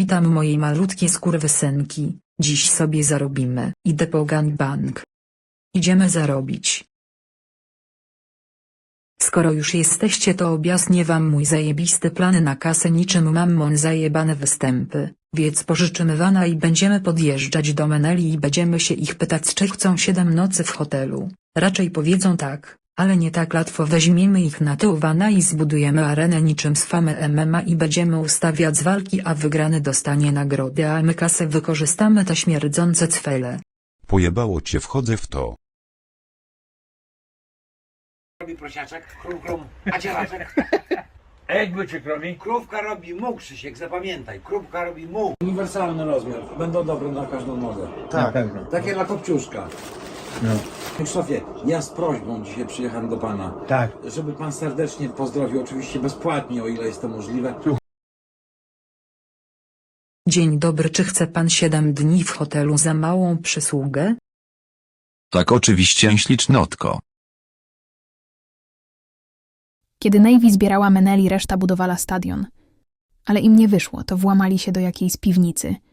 witam moje malutkie skurwysynki. Dziś sobie zarobimy. Idę po gangbang. Idziemy zarobić. Skoro już jesteście to objaśnię wam mój zajebisty plan na kasę niczym mammon zajebane występy, więc pożyczymy wana i będziemy podjeżdżać do Meneli i będziemy się ich pytać czy chcą 7 nocy w hotelu. Raczej powiedzą tak, ale nie tak łatwo weźmiemy ich na tył wana i zbudujemy arenę niczym z famy MMA i będziemy ustawiać z walki a wygrany dostanie nagrody a my kasę wykorzystamy te śmierdzące cwele. Pojebało cię wchodzę w to. robi prosiaczek, krum krum, a cielaczek. A jak bycie? Krówka robi mu, Krzysiek, zapamiętaj. Krówka robi mu. Uniwersalny rozmiar, będą dobre na każdą nogę. Tak. Takie dla kopciuszka. No. Krzysztofie, ja z prośbą dzisiaj przyjechałem do pana, Tak. żeby pan serdecznie pozdrowił, oczywiście bezpłatnie, o ile jest to możliwe. Dzień dobry czy chce pan 7 dni w hotelu za małą przysługę? Tak oczywiście ślicznotko. Kiedy Navy zbierała Meneli, reszta budowała stadion. Ale im nie wyszło, to włamali się do jakiejś piwnicy –